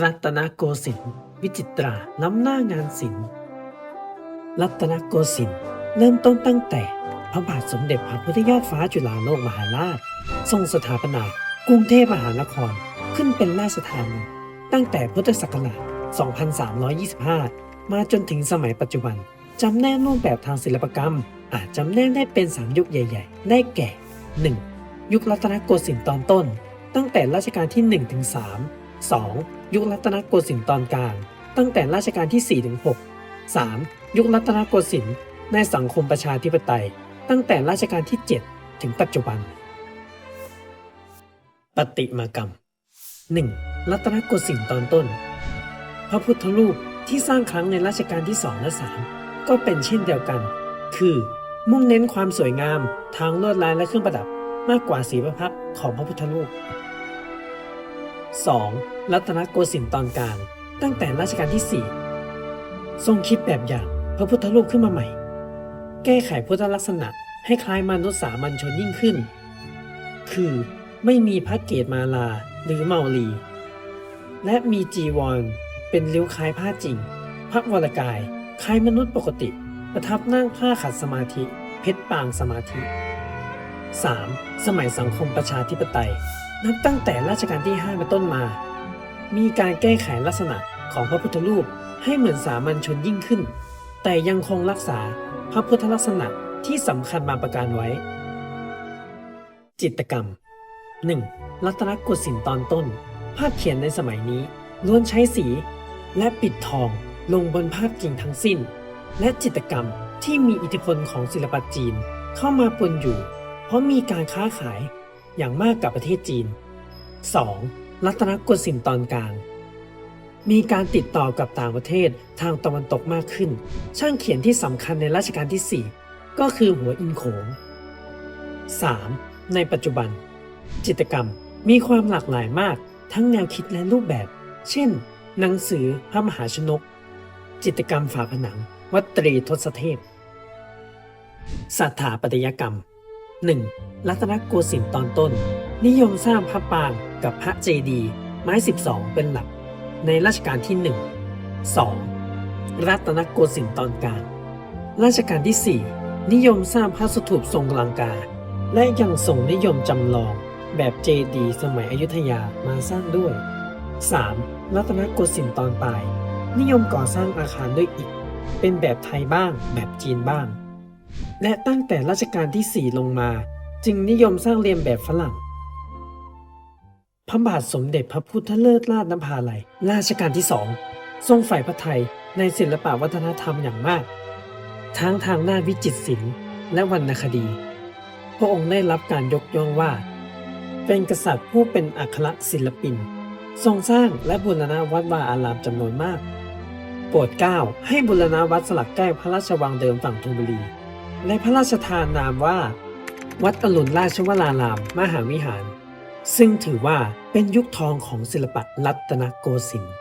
รัตนโกสินทร์วิจิตราล้ำหน้างานศิลป์รัตนโกสินทร์เริ่มต้นตั้งแต่พระบาทสมเด็จพระพุทธยอดฟ้าจุฬาโลกมหาราช ทรงสถาปนากรุงเทพมหานครขึ้นเป็นราชธานีตั้งแต่พุทธศักราช 2325 มาจนถึงสมัยปัจจุบัน จำแนกรูปแบบทางศิลปกรรม อาจจำแนกได้เป็น 3 ยุคใหญ่ ๆ ได้แก่ 1. ยุครัตนโกสินทร์ตอนต้น ตั้งแต่รัชกาลที่1ถึง3 2. ยุครัตนโกสินทร์ตอนกลาง ตั้งแต่รัชกาลที่ 4 ถึง 6 3. ยุครัตนโกสินทร์ในสังคมประชาธิปไตย ตั้งแต่รัชกาลที่ 7 ถึงปัจจุบัน ปฏิมากรรม 1. รัตนโกสินทร์ตอนต้น พระพุทธรูปที่สร้างครั้งในรัชกาลที่ 2 และ 3 ก็เป็นเช่นเดียวกัน คือ มุ่งเน้นความสวยงามทางลวดลายและเครื่องประดับมากกว่าสีประพักของพระพุทธรูป 2. รัตนโกสินทร์ตอนกลาง ตั้งแต่รัชกาลที่ 4 ทรงคิดแบบอย่างพระพุทธรูปขึ้นมาใหม่ แก้ไขพุทธลักษณะให้คล้ายมนุษย์สามัญชนยิ่งขึ้น คือไม่มีพระเกศมาลาหรือเมาลี และมีจีวรเป็นริ้วคล้ายผ้าจริง พระวรกายคล้ายมนุษย์ปกติ ประทับนั่งผ้าขัดสมาธิ เพชรปางสมาธิ 3. สมัยสังคมประชาธิปไตย นับตั้งแต่รัชกาลที่ 5 เป็นต้นมา มีการแก้ไขลักษณะของพระพุทธรูปให้เหมือนสามัญชนยิ่งขึ้น แต่ยังคงรักษาพระพุทธลักษณะที่สำคัญบางประการไว้ จิตกรรม 1. รัตนโกสินทร์ตอนต้น ภาพเขียนในสมัยนี้ล้วนใช้สีและปิดทองลงบนภาพจริงทั้งสิ้น และจิตกรรมที่มีอิทธิพลของศิลปะจีนเข้ามาปนอยู่ เพราะมีการค้าขาย อย่างมากกับประเทศจีน 2. รัตนโกสินทร์ตอนกลาง มีการติดต่อกับต่างประเทศทางตะวันตกมากขึ้น ช่างเขียนที่สำคัญในรัชกาลที่ 4 ก็คือหัวอินโขง 3. ในปัจจุบัน จิตรกรรมมีความหลากหลายมากทั้งแนวคิดและรูปแบบ เช่น หนังสือพระมหาชนก จิตรกรรมฝาผนัง วัตรีทศเทพสถาปัตยกรรม 1. รัตนโกสินทร์ตอนต้น นิยมสร้างพระปางกับพระเจดีย์ไม้ 12 เป็นหลัก ในรัชกาลที่ 1 2. รัตนโกสินทร์ตอนกลางรัชกาลที่ 4 นิยมสร้างพระสถูปทรงลังกา และยังทรงนิยมจำลองแบบเจดีย์สมัยอยุธยามาสร้างด้วย 3. รัตนโกสินทร์ตอนปลาย นิยมก่อสร้างอาคารด้วยอิฐเป็นแบบไทยบ้างแบบจีนบ้าง และตั้งแต่รัชกาลที่ 4 ลงมา จึงนิยมสร้างเรียนแบบฝรั่ง พระบาทสมเด็จพระพุทธเลิศราชนภาลัยรัชกาลที่สองทรงฝ่ายพระไทยในศิลปวัฒนธรรมอย่างมาก ทั้งทางด้านวิจิตรศิลป์และวรรณคดี พระองค์ได้รับการยกย่องว่า เป็นกษัตริย์ผู้เป็นอัครศิลปิน ทรงสร้างและบูรณะวัดวาอารามจำนวนมาก โปรดเกล้าให้บูรณะวัดสลักแก้วพระราชวังเดิมฝั่งธนบุรี และพระราชทานนามว่า วัดอรุณราชวราราม มหาวิหาร ซึ่งถือว่าเป็นยุคทองของศิลปะรัตนโกสินทร์